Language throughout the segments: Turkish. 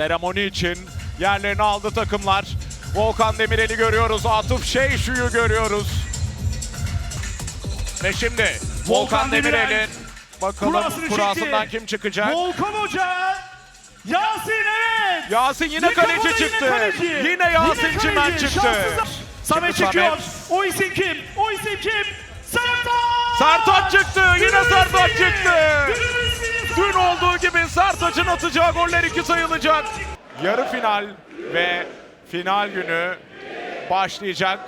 seremoni için yerlerini aldı takımlar. Volkan Demirel'i görüyoruz. Atıf Şeyşu'yu görüyoruz. Ve şimdi Volkan, Volkan Demirel. Demirel'in bakalım Kurasını kurasından çekti. kim çıkacak? Volkan Hoca. Yasin evet. Yasin yine Yıkamadı, kaleci yine çıktı. kaleci. Yine Yasin Yine Çimen çıktı. Şanssız. Samet Şimdi çekiyor. Samet. O isim kim? O isim kim? Sertaç. Sertaç çıktı. Yine Sertaç çıktı. Milli. Dün olduğu gibi Sertaç'ın atacağı goller iki sayılacak. Yarı final ve final günü başlayacak.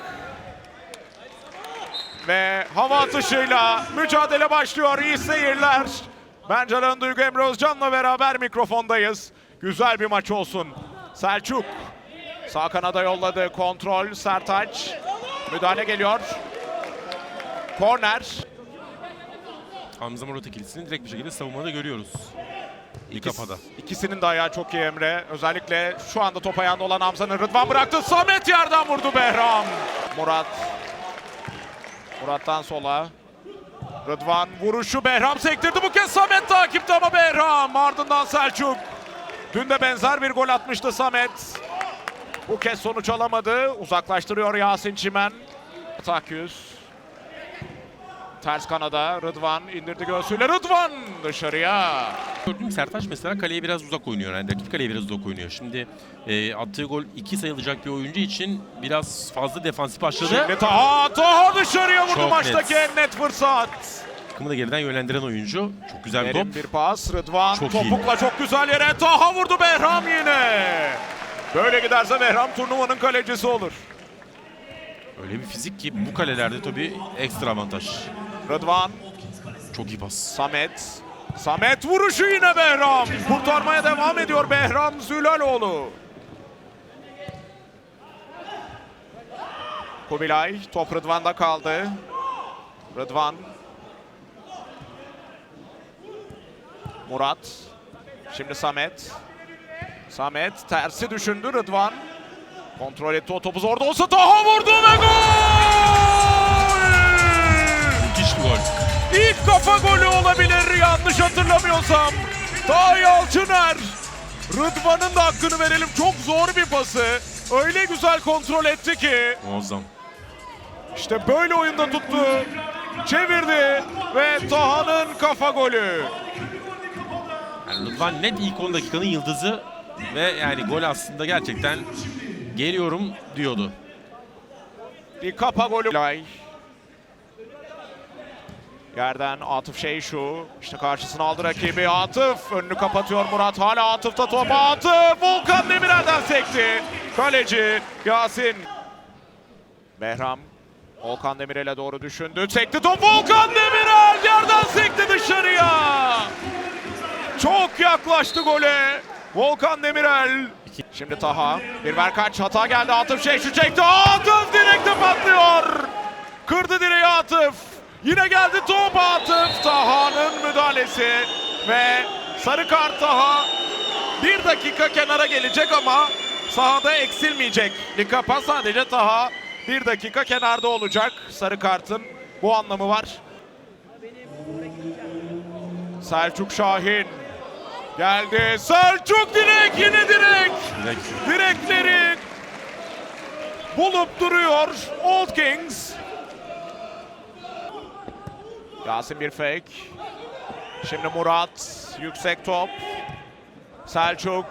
Ve hava atışıyla mücadele başlıyor. İyi seyirler. Ben Canan Duygu Emre Özcan'la beraber mikrofondayız. Güzel bir maç olsun. Selçuk sağ kanada yolladı. Kontrol Sertaç. Müdahale geliyor. Korner. Hamza Murat ikilisini direkt bir şekilde savunmada görüyoruz. İlk İkisi- kafada. İkisinin de ayağı çok iyi Emre. Özellikle şu anda top ayağında olan Hamza'nın Rıdvan bıraktı. Samet yerden vurdu Behram. Murat. Murat'tan sola. Rıdvan vuruşu Behram sektirdi. Bu kez Samet takipte ama Behram. Ardından Selçuk. Dün de benzer bir gol atmıştı Samet. Bu kez sonuç alamadı. Uzaklaştırıyor Yasin Çimen. Takyüz. Ters kanada Rıdvan indirdi göğsüyle Rıdvan dışarıya. Gördüğüm Sertaç mesela kaleye biraz uzak oynuyor. Yani rakip kaleye biraz uzak oynuyor. Şimdi e, attığı gol 2 sayılacak bir oyuncu için biraz fazla defansif başladı. Şimdi Taha, Taha dışarıya vurdu Çok maçtaki net. en net fırsat. Takımı da geriden yönlendiren oyuncu. Çok güzel bir Derin top. bir pas Rıdvan Çok iyi. topukla çok güzel yere Taha vurdu Behram yine. Böyle giderse Behram turnuvanın kalecisi olur. Öyle bir fizik ki bu kalelerde tabii ekstra avantaj. Rıdvan, Çok iyi pas. Samet. Samet vuruşu yine Behram. Kurtarmaya devam ediyor Behram Zülaloğlu. Kubilay top Rıdvan'da kaldı. Rıdvan. Murat. Şimdi Samet. Samet tersi düşündü Rıdvan. Kontrol etti o topu zor da olsa Taha vurdu ve gol! Kafa golü olabilir yanlış hatırlamıyorsam. Taha Yalçıner. Rıdvan'ın da hakkını verelim. Çok zor bir pası. Öyle güzel kontrol etti ki. Muazzam. İşte böyle oyunda tuttu. Çevirdi ve Taha'nın kafa golü. Yani Rıdvan net ilk 10 dakikanın yıldızı ve yani gol aslında gerçekten geliyorum diyordu. Bir kapa golü. Yerden Atıf Şeyşu. İşte karşısına aldı rakibi. Atıf önünü kapatıyor Murat. Hala Atıf'ta top. Atıf Volkan Demirel'den sekti. Kaleci Yasin. Behram. Volkan Demirel'e doğru düşündü. Sekti top Volkan Demirel. Yerden sekti dışarıya. Çok yaklaştı gole. Volkan Demirel. Şimdi Taha. Bir Berkaç hata geldi. Atıf Şeyşu çekti. Atıf direkte patlıyor. Kırdı direği Atıf. Yine geldi top Atıf. Taha'nın müdahalesi. Ve sarı kart Taha. Bir dakika kenara gelecek ama sahada eksilmeyecek. Likapa sadece Taha bir dakika kenarda olacak. Sarı kartın bu anlamı var. Selçuk Şahin. Geldi. Selçuk direk yine direk. Direkt Direkleri bulup duruyor Old Kings. Yasin bir fake. Şimdi Murat yüksek top. Selçuk.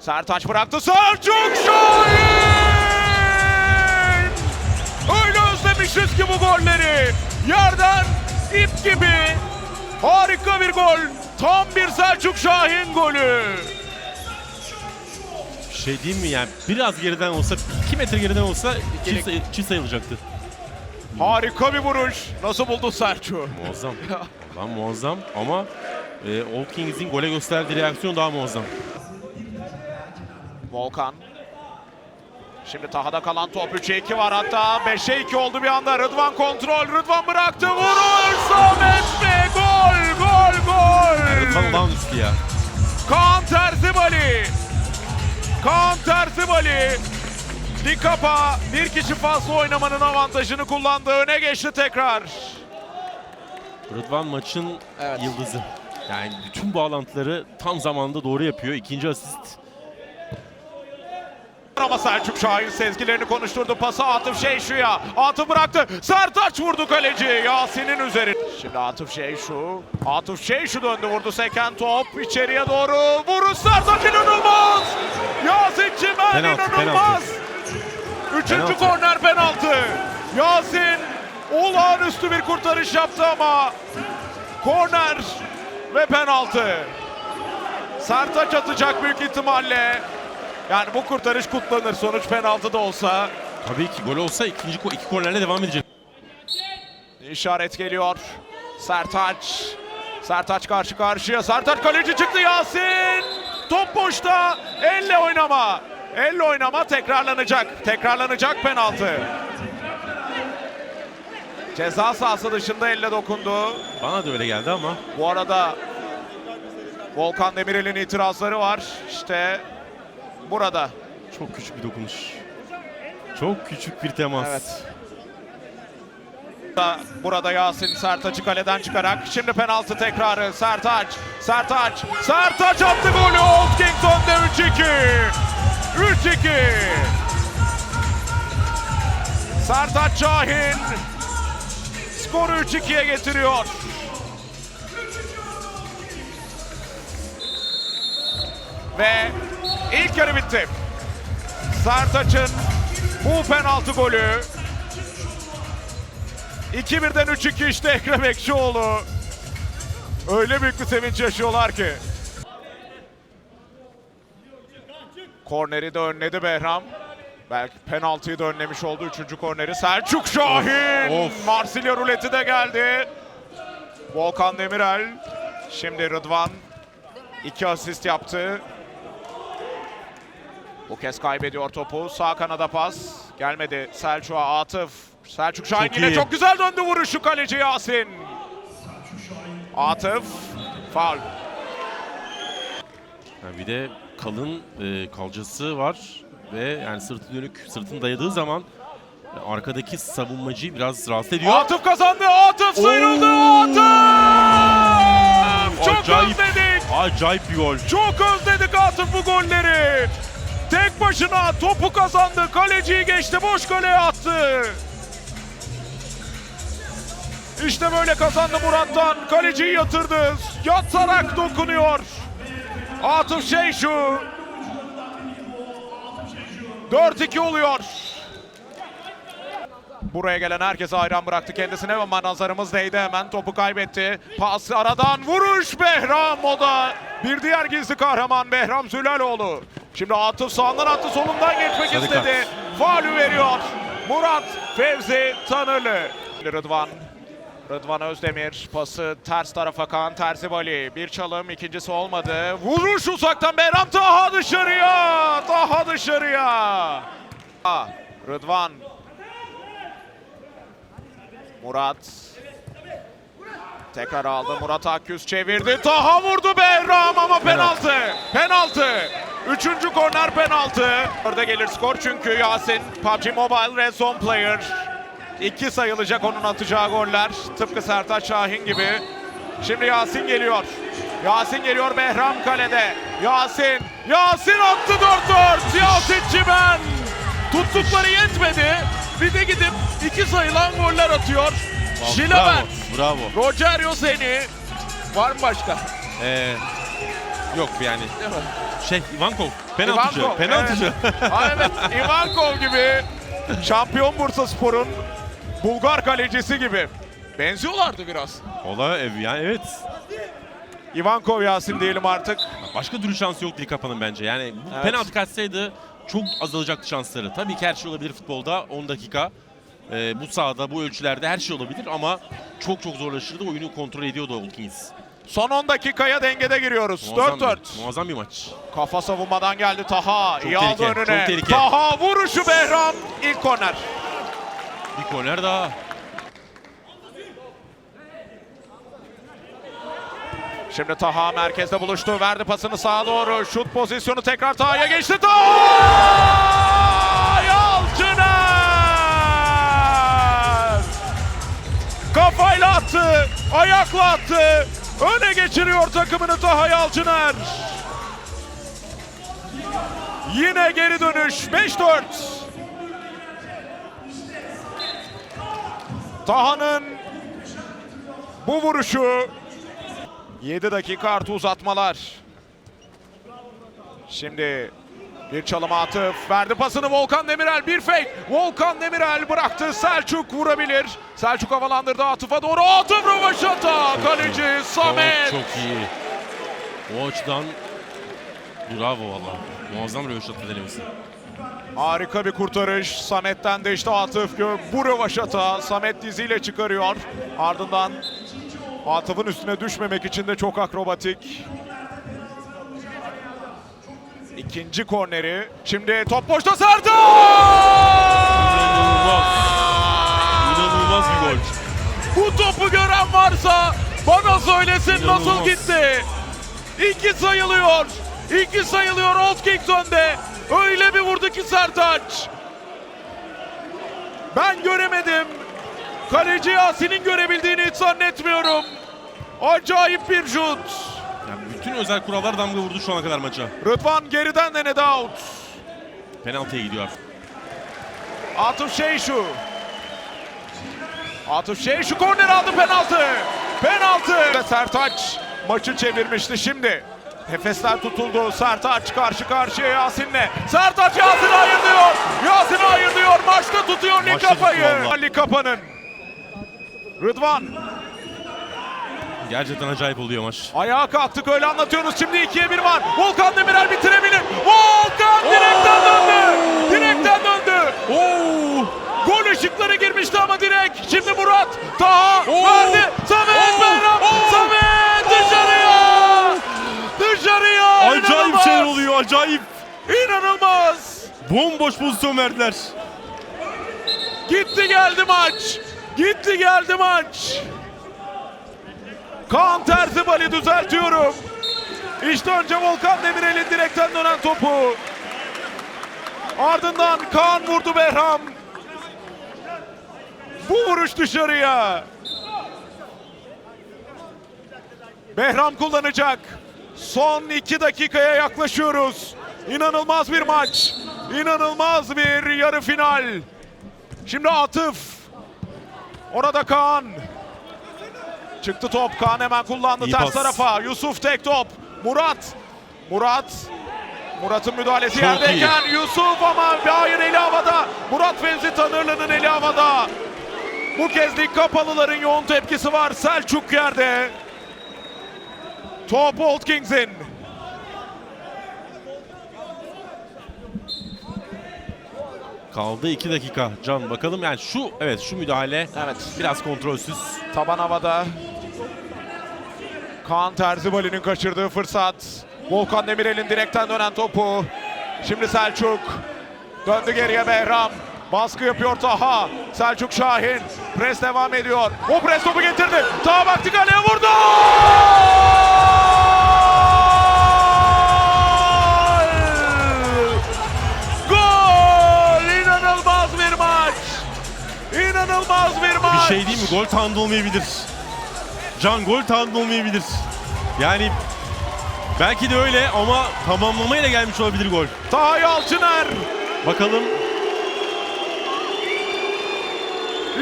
Sertaç bıraktı. Selçuk Şahin! Öyle özlemişiz ki bu golleri. Yerden ip gibi. Harika bir gol. Tam bir Selçuk Şahin golü. şey diyeyim mi yani biraz geriden olsa 2 metre geriden olsa çift, say- çift sayılacaktı. Harika bir vuruş. Nasıl buldu Selçuk? Muazzam. Lan muazzam ama e, Old Kings'in gole gösterdiği reaksiyon daha muazzam. Volkan. Şimdi Taha'da kalan top 3'e 2 var hatta 5'e 2 oldu bir anda. Rıdvan kontrol. Rıdvan bıraktı. Vurur. Samet ve gol. Gol. Gol. Rıdvan olağanüstü ya. Kaan Terzibali. Kaan Terzibali. Dikapa bir kişi fazla oynamanın avantajını kullandı. Öne geçti tekrar. Rıdvan maçın Evet. yıldızı. Yani bütün bağlantıları tam zamanında doğru yapıyor. İkinci asist Ama Selçuk Şahin sezgilerini konuşturdu. Pası Atıf Şeyşu'ya. Atıf bıraktı. Sertaç vurdu kaleci. Yasin'in üzeri. Şimdi Atıf Şeyşu. Atıf Şeyşu döndü vurdu. Seken top içeriye doğru. Vuruş Sertaç inanılmaz. Yasin Çimen Penaltı, inanılmaz. Üçüncü Penaltı. korner penaltı. Yasin olağanüstü bir kurtarış yaptı ama korner ve penaltı. Sertaç atacak büyük ihtimalle. Yani bu kurtarış kutlanır. Sonuç penaltı da olsa. tabii ki gol olsa ikinci iki kornerle devam edecek. İşaret geliyor. Sertaç. Sertaç karşı karşıya. Sertaç kaleci çıktı Yasin. Top boşta. Elle oynama. Elle oynama tekrarlanacak. Tekrarlanacak penaltı. Ceza sahası dışında elle dokundu. Bana da öyle geldi ama Bu arada Volkan Demirel'in itirazları var. İşte burada. çok küçük bir dokunuş. Çok küçük bir temas. Evet. Da- Burada Yasin Sertaç'ı kaleden çıkarak şimdi penaltı tekrarı Sertaç Sertaç Sertaç attı golü Old Kingston'da 3-2 3-2 Sertaç Şahin skoru 3-2'ye getiriyor. Ve ilk yarı bitti. Sertaç'ın bu penaltı golü 2-1'den 3-2 işte Ekrem Ekşioğlu. Öyle büyük bir sevinç yaşıyorlar ki. Korneri de önledi Behram. Belki penaltıyı da önlemiş oldu. Üçüncü korneri Selçuk Şahin. Of. Marsilya ruleti de geldi. Volkan Demirel. Şimdi Rıdvan. iki asist yaptı. Bu kez kaybediyor topu. Sağ kanada pas. Gelmedi Selçuk'a Atıf. Selçuk Şahin Çok yine iyi. çok güzel döndü vuruşu kaleci Yasin. Atıf. Faul. Bir de kalın e, kalçası var ve yani sırtı dönük, sırtını dayadığı zaman e, arkadaki savunmacıyı biraz rahatsız ediyor. Atıf kazandı. Atıf sıyrıldı. Atıf! Çok Acayip. özledik. Acayip bir gol. Çok özledik Atıf bu golleri. Tek başına topu kazandı. Kaleciyi geçti. Boş kaleye attı. İşte böyle kazandı Murat'tan. Kaleciyi yatırdı. Yatarak dokunuyor. Atıf Şeyşu. 4-2 oluyor. Buraya gelen herkese hayran bıraktı kendisine ama nazarımız değdi hemen topu kaybetti. Pas aradan vuruş Behram o da bir diğer gizli kahraman Behram Zülaloğlu. Şimdi Atıf sağından attı solundan geçmek Sarı istedi. Faulü veriyor. Murat Fevzi Tanırlı. Rıdvan. Rıdvan Özdemir pası ters tarafa kan tersi Bali. Bir çalım ikincisi olmadı. Vuruş uzaktan Behram daha dışarıya. Daha dışarıya. Rıdvan Murat. Tekrar aldı. Murat Akyüz çevirdi. Taha vurdu Behram ama penaltı. Penaltı. Üçüncü korner penaltı. Orada gelir skor çünkü Yasin PUBG Mobile Red Zone Player. İki sayılacak onun atacağı goller. Tıpkı Sertaç Şahin gibi. Şimdi Yasin geliyor. Yasin geliyor Behram kalede. Yasin. Yasin attı 4-4. Yasin Çimen. Tuttukları yetmedi. Bir de gidip iki sayılan goller atıyor. Şilaver. Bravo. bravo. Rogerio seni. Var mı başka? Ee, yok yani. Şey Ivankov penaltıcı. Ivankov, penaltıcı. Evet. Ha, evet Ivankov gibi. Şampiyon Bursa Spor'un Bulgar kalecisi gibi. Benziyorlardı biraz. Ola ev yani evet. Ivankov Yasin diyelim artık. Başka türlü şansı yok Likapa'nın bence. Yani bu Evet. penaltı kaçsaydı çok azalacaktı şansları. Tabii ki her şey olabilir futbolda 10 dakika. Ee, bu sahada, bu ölçülerde her şey olabilir ama çok çok zorlaşırdı. Oyunu kontrol ediyordu Old Kings. Son 10 dakikaya dengede giriyoruz. Muazzam 4-4. bir- Muazzam bir maç. Kafa savunmadan geldi Taha. Çok İyi aldı tehlike, önüne. çok tehlike. Taha vuruşu Behram. İlk korner. Bir korner daha. Şimdi Taha merkezde buluştu. Verdi pasını sağa doğru. Şut pozisyonu tekrar Taha'ya geçti. Taha! Yalçıner! Kafayla attı. Ayakla attı. Öne geçiriyor takımını Taha Yalçıner. Yine geri dönüş 5-4. Taha'nın bu vuruşu 7 dakika artı uzatmalar. Şimdi bir çalım atıf verdi pasını Volkan Demirel bir fake. Volkan Demirel bıraktı Selçuk vurabilir. Selçuk havalandırdı Atıf'a doğru Atıf rövaşata kaleci Samet. Çok, çok iyi. O açıdan bravo valla. Muazzam röveşata denemesi. Harika bir kurtarış. Samet'ten de işte Atıf Gök. Bu rövaşata Samet diziyle çıkarıyor. Ardından Atıf'ın üstüne düşmemek için de çok akrobatik. İkinci korneri. Şimdi top boşta Serdar! İnanılmaz bir gol. Bu topu gören varsa bana söylesin nasıl İnanılmaz. gitti. İki sayılıyor. İki sayılıyor Old Kings önde. Öyle bir vurdu ki Sertaç. Ben göremedim. Kaleci Yasin'in görebildiğini hiç zannetmiyorum. Acayip bir şut. Yani bütün özel kurallar damga vurdu şu ana kadar maça. Rıdvan geriden denedi out. Penaltıya gidiyor. Atıf Şeyşu. Atıf Şeyşu korner aldı penaltı. Penaltı. Sertaç maçı çevirmişti şimdi. Nefesler tutuldu. Sertaç karşı karşıya Yasin'le. Sertaç Yasin hayır diyor. Yasin hayır diyor. Maçta tutuyor Maçta Likapa'yı. Likapa'nın. Rıdvan Gerçekten acayip oluyor maç. ayağa kalktık öyle anlatıyoruz. Şimdi 2'ye 1 var. Volkan Demirel bitirebilir. Volkan direkten döndü. Direkten döndü. Oo! Gol ışıkları girmişti ama direkt. Şimdi Murat Taha Oo! verdi. Samet. Oo! Samet dışarıya. Dışarıya. Acayip Şeyler oluyor acayip. İnanılmaz. Bomboş pozisyon verdiler. Gitti geldi maç. Gitti geldi maç. Kaan Terzibali düzeltiyorum. İşte önce Volkan Demirel'in direkten dönen topu. Ardından Kaan vurdu Behram. Bu vuruş dışarıya. Behram kullanacak. Son iki dakikaya yaklaşıyoruz. İnanılmaz bir maç. İnanılmaz bir yarı final. Şimdi Atıf. Orada Kaan. Çıktı top. Kaan hemen kullandı İyi ters pas. tarafa. Yusuf tek top. Murat. Murat. Murat'ın müdahalesi Çok yerdeyken Yusuf ama hayır eli havada. Murat Fevzi Tanırlı'nın eli havada. Bu kez lig kapalıların yoğun tepkisi var. Selçuk yerde. Top Old Kings'in. Kaldı 2 dakika. Can bakalım yani şu evet şu müdahale Evet. biraz kontrolsüz. Taban havada. Kaan Terzibali'nin kaçırdığı fırsat. Volkan Demirel'in direkten dönen topu. Şimdi Selçuk. Döndü geriye Behram. Baskı yapıyor Taha. Selçuk Şahin. Pres devam ediyor. O pres topu getirdi. Taha baktı kaleye vurdu. Gol! İnanılmaz bir maç. İnanılmaz bir maç. Bir şey değil mi? Gol tahmin olmayabilir. Can gol tahmin olmayabilir. Yani belki de öyle ama tamamlamayla gelmiş olabilir gol. Taha Yalçıner. Bakalım.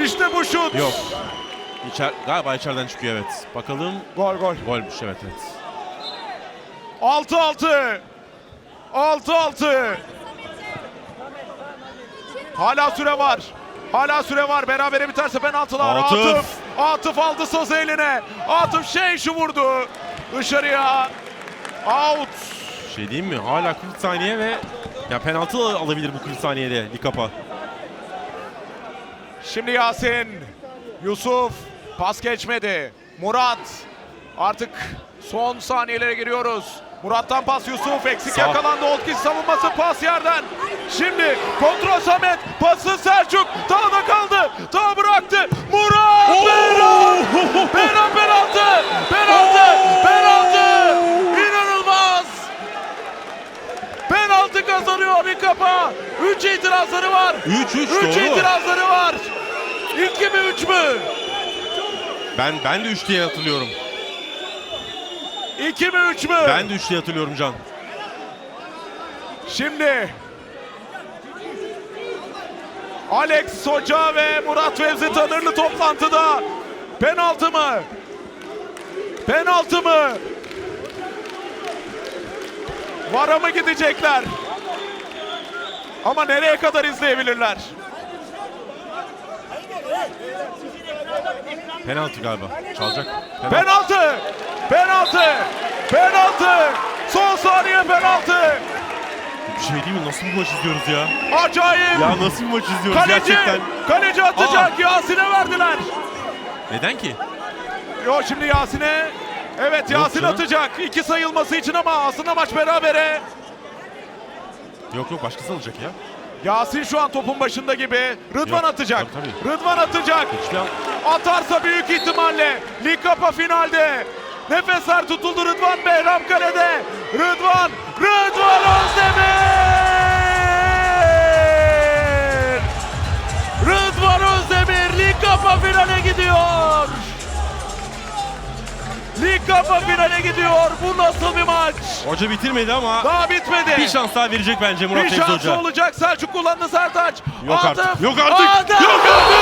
İşte bu şut. Yok. İçer, galiba içeriden çıkıyor evet. Bakalım. Gol gol. Golmüş evet evet. 6-6. 6-6. Hala süre var. Hala süre var. Berabere biterse penaltılar. Atıf. Atıf. Atıf aldı sazı eline. Atıf şey şu vurdu. Dışarıya. Out. Şey diyeyim mi? Hala 40 saniye ve ya penaltı al- alabilir bu 40 saniyede Likapa. Şimdi Yasin. Yusuf. Pas geçmedi. Murat. Artık son saniyelere giriyoruz. Murat'tan pas Yusuf. Eksik Sağ. yakalandı. Olkis savunması pas yerden. Şimdi kontrol Samet. Pası Selçuk. Tağda kaldı. Tağ bıraktı. Murat. Behram. Behram penaltı. Penaltı. Penaltı. İnanılmaz. Penaltı kazanıyor bir kapa. 3 itirazları var. 3-3 3 doğru. itirazları var. 2 mi 3 mü? Ben ben de 3 diye hatırlıyorum. 2 mi 3 mü? Ben de 3 diye hatırlıyorum Can. Şimdi Alex Hoca ve Murat Fevzi Tanırlı toplantıda penaltı mı? Penaltı mı? Vara mı gidecekler? Ama nereye kadar izleyebilirler? Penaltı galiba. Çalacak. Penaltı. Penaltı! Penaltı! Penaltı! Son saniye penaltı! Bir şey değil mi? Nasıl bir maç izliyoruz ya? Acayip! Ya nasıl bir maç izliyoruz Kaleci! gerçekten? Kaleci atacak. Yasin'e verdiler. Neden ki? Yo şimdi Yasin'e Evet Yasin atacak. İki sayılması için ama aslında maç berabere. Yok yok başkası alacak ya. Yasin şu an topun başında gibi. Rıdvan Yok, atacak. tabii, tabii. Rıdvan atacak. Hiçbir. Atarsa büyük ihtimalle Lig Kapa finalde. Nefesler tutuldu Rıdvan Behram kalede. Rıdvan, Rıdvan Özdemir! Rıdvan Özdemir Lig Kapa finale gidiyor. Lig Kapa finale gidiyor. Bu nasıl bir maç? Hoca bitirmedi ama Daha bitmedi. bir şans daha verecek bence Murat Bir Hoca. olacak. Selçuk kullandı Sertaç. Yok Atıf, artık. Yok artık. Atıf! Yok artık.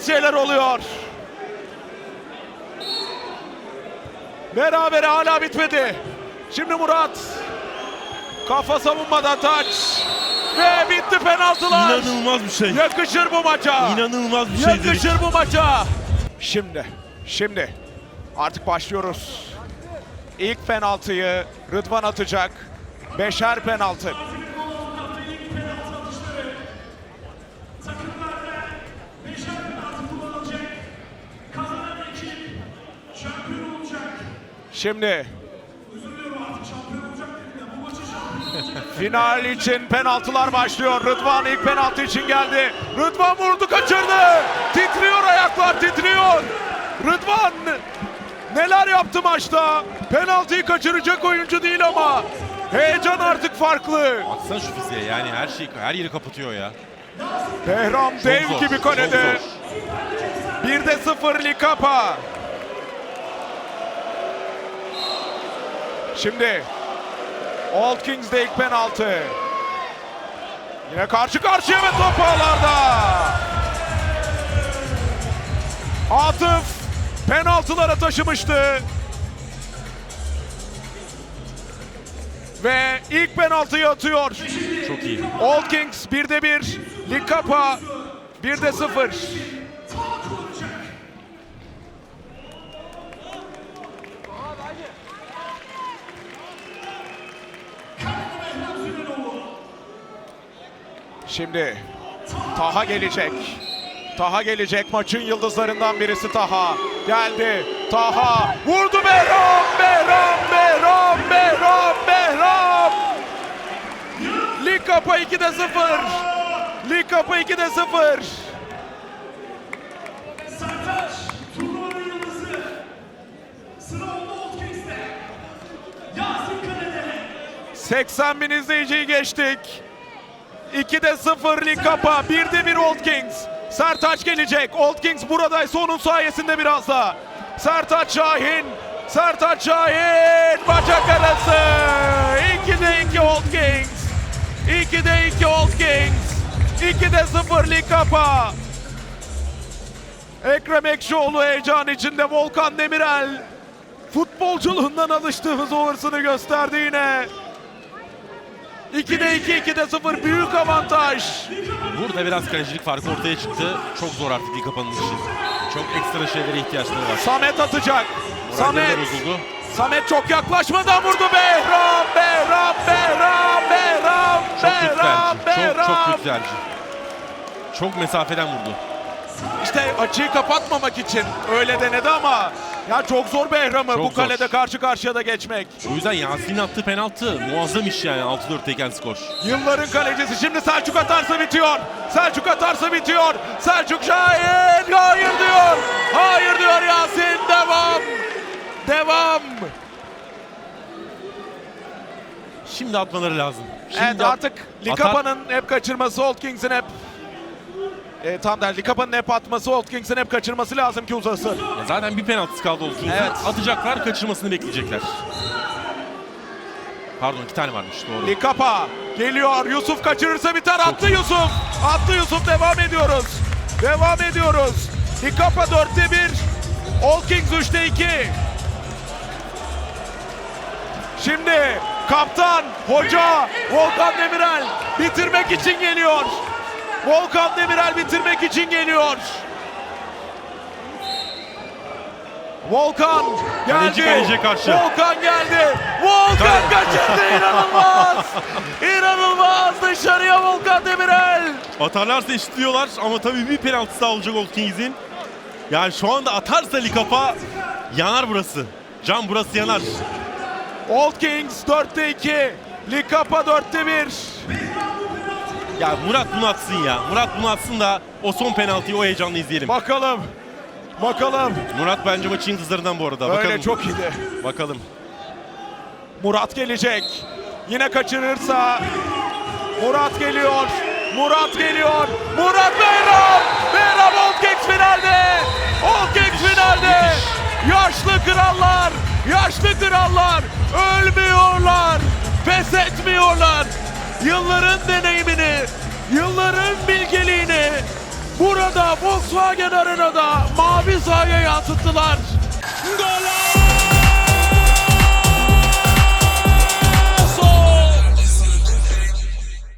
İnanılmaz şeyler oluyor. Berabere hala bitmedi. Şimdi Murat. Kafa savunmadan taç. Ve bitti penaltılar. İnanılmaz bir şey. Yakışır bu maça. İnanılmaz bir şey dedik. Yakışır bu maça. Şimdi, şimdi artık başlıyoruz. İlk penaltıyı Rıdvan atacak. Beşer penaltı. Şimdi Final için penaltılar başlıyor. Rıdvan ilk penaltı için geldi. Rıdvan vurdu kaçırdı. Titriyor ayaklar titriyor. Rıdvan neler yaptı maçta? Penaltıyı kaçıracak oyuncu değil ama. Heyecan artık farklı. Baksana şu fiziğe yani her şeyi her yeri kapatıyor ya. Behram Çok dev zor, gibi kalede. zor. 1'de 0 Likapa. Şimdi Old Kings'de ilk penaltı. Yine karşı karşıya ve top ağlarda. Atıf penaltılara taşımıştı. Ve ilk penaltıyı atıyor. Çok iyi. Old Kings 1'de 1, Likapa 1'de 0. Şimdi Taha gelecek. Taha gelecek. Maçın yıldızlarından birisi Taha. Geldi. Taha vurdu Behram, Behram, Behram, Behram, Behram. Lig Kapa 2'de 0. Lig Kapa 2'de 0. Sertaç, turnuvanın yıldızı. Sıra oldu Old Kings'te. Yasin Kalede. 80 bin izleyiciyi geçtik. 2'de 0 Lig Kapa, 1'de 1 Old Kings. Sertaç gelecek. Old Kings buradaysa onun sayesinde biraz da. Sertaç Şahin. Sertaç Şahin. Bacak arası. 2'de 2 Old Kings. 2'de 2 Old Kings. 2'de 0 Lig Kapa. Ekrem Ekşioğlu heyecan içinde Volkan Demirel. Futbolculuğundan alıştığımız o hırsını gösterdi yine. 2'de 2, 2'de 0 büyük avantaj. Burada biraz kalecilik farkı ortaya çıktı. Çok zor artık bir kapanış için. Çok ekstra şeylere ihtiyaçları var. Samet atacak. Samet. bozuldu. Samet çok yaklaşmadan vurdu. Behram, Behram, Behram, Behram, Behram, tercih. Çok, çok Behram. tercih. Çok mesafeden vurdu. İşte açıyı kapatmamak için öyle denedi ama Ya çok zor Behram'ı Çok bu zor. kalede karşı karşıya da geçmek. O yüzden Yasin'in attığı penaltı muazzam iş yani 6-4 teken skor. Yılların kalecisi. Şimdi Selçuk atarsa bitiyor. Selçuk atarsa bitiyor. Selçuk Şahin. Hayır diyor. Hayır diyor Yasin. Devam. Devam. Şimdi atmaları lazım. Şimdi evet at- artık Likapa'nın hep kaçırması, Old Kings'in hep e, tam der Likapa'nın hep atması, Old Kings'in hep kaçırması lazım ki uzasın. Ya zaten bir penaltısı kaldı olsun. Evet. Atacaklar, kaçırmasını bekleyecekler. Pardon iki tane varmış doğru. Likapa geliyor. Yusuf kaçırırsa biter. Attı Yusuf. Attı Yusuf. Devam ediyoruz. Devam ediyoruz. Likapa 4'te 1. All Kings 3'te 2. Şimdi kaptan, hoca Volkan Demirel bitirmek için geliyor. Volkan Demirel bitirmek için geliyor. Volkan geldi. Kaleci karşı. Volkan geldi. Volkan kaçırdı. İnanılmaz. İnanılmaz. Dışarıya Volkan Demirel. Atarlarsa eşitliyorlar ama tabii bir penaltısı daha olacak Old Kings'in. Yani şu anda atarsa Likapa yanar burası. Can burası yanar. Old Kings 4'te 2. Likapa 4'te 1. Ya Murat bunu atsın ya. Murat bunu atsın da o son penaltıyı o heyecanla izleyelim. Bakalım. Bakalım. Murat bence maçın yıldızlarından bu arada. Öyle Bakalım. çok iyiydi. Bakalım. Murat gelecek. Yine kaçırırsa Murat geliyor. Murat geliyor. Murat Behram. Behram Old Kings finalde. Old Kings finalde. Yaşlı krallar. Yaşlı krallar. Ölmüyorlar. Pes etmiyorlar. Yılların deneyimini, yılların bilgeliğini burada Volkswagen Arena'da mavi sahaya yansıttılar. Gol!